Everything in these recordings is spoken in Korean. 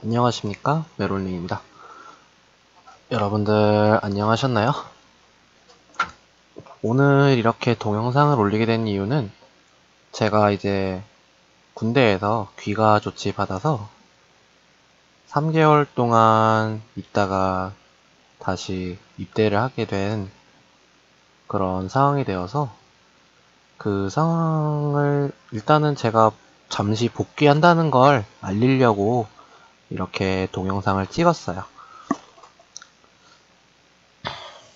안녕하십니까 메롤링입니다 여러분들 안녕하셨나요? 오늘 이렇게 동영상을 올리게 된 이유는 제가 이제 군대에서 귀가 조치 받아서 3개월 동안 있다가 다시 입대를 하게 된 그런 상황이 되어서 그 상황을 일단은 제가 잠시 복귀한다는 걸 알리려고 이렇게 동영상을 찍었어요.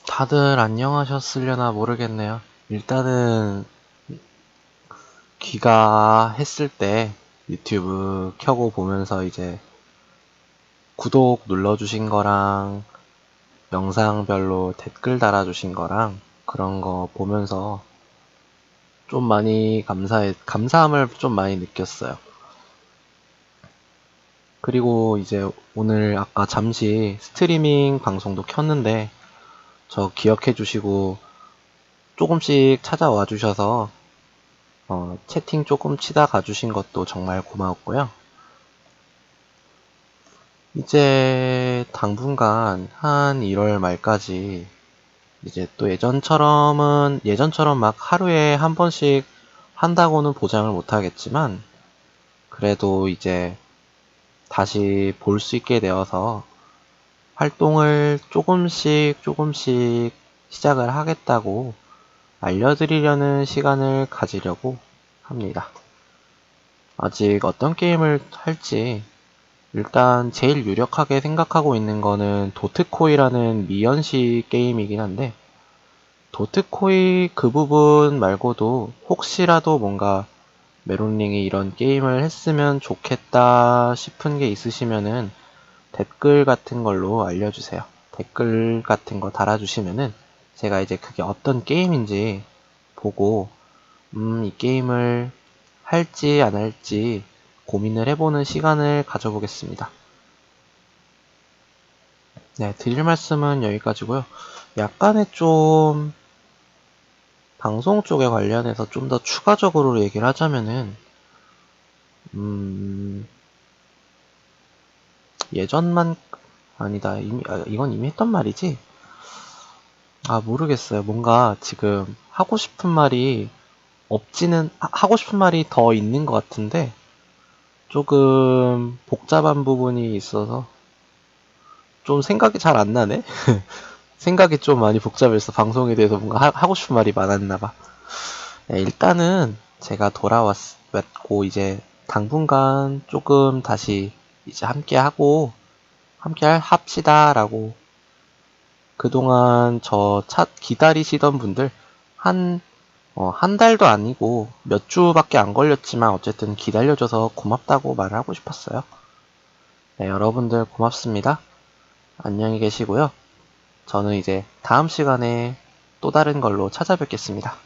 다들 안녕하셨으려나 모르겠네요. 일단은 귀가 했을 때 유튜브 켜고 보면서 이제 구독 눌러주신 거랑 영상별로 댓글 달아주신 거랑 그런 거 보면서 좀 많이 감사해, 감사함을 좀 많이 느꼈어요. 그리고 이제 오늘 아까 잠시 스트리밍 방송도 켰는데 저 기억해 주시고 조금씩 찾아와 주셔서 어, 채팅 조금 치다 가주신 것도 정말 고마웠고요. 이제 당분간 한 1월 말까지 이제 또 예전처럼은 예전처럼 막 하루에 한 번씩 한다고는 보장을 못 하겠지만 그래도 이제 다시 볼 수 있게 되어서 활동을 조금씩 조금씩 시작을 하겠다고 알려드리려는 시간을 가지려고 합니다. 아직 어떤 게임을 할지 일단 제일 유력하게 생각하고 있는 거는 도트코이라는 미연시 게임이긴 한데 도트코이 그 부분 말고도 혹시라도 뭔가 메론링이 이런 게임을 했으면 좋겠다 싶은 게 있으시면은 댓글 같은 걸로 알려주세요. 댓글 같은 거 달아주시면은 제가 이제 그게 어떤 게임인지 보고 음, 이 게임을 할지 안 할지 고민을 해보는 시간을 가져보겠습니다. 네, 드릴 말씀은 여기까지고요. 약간의 좀 방송 쪽에 관련해서 좀 더 추가적으로 얘기를 하자면은 음, 예전만 아니다. 이미 아, 이건 이미 했던 말이지? 아 모르겠어요. 뭔가 지금 하고 싶은 말이 없지는 하, 고 싶은 말이 더 있는 것 같은데 조금 복잡한 부분이 있어서 좀 생각이 잘 안 나네 생각이 좀 많이 복잡해서 방송에 대해서 뭔가 하, 고 싶은 말이 많았나 봐 네, 일단은 제가 돌아왔고 이제 당분간 조금 다시 이제 함께 하고 함께 합시다 라고 그동안 저 차 기다리시던 분들 한, 어, 한 달도 아니고 몇 주밖에 안 걸렸지만 어쨌든 기다려줘서 고맙다고 말을 하고 싶었어요. 네, 여러분들 고맙습니다. 안녕히 계시고요. 저는 이제 다음 시간에 또 다른 걸로 찾아뵙겠습니다.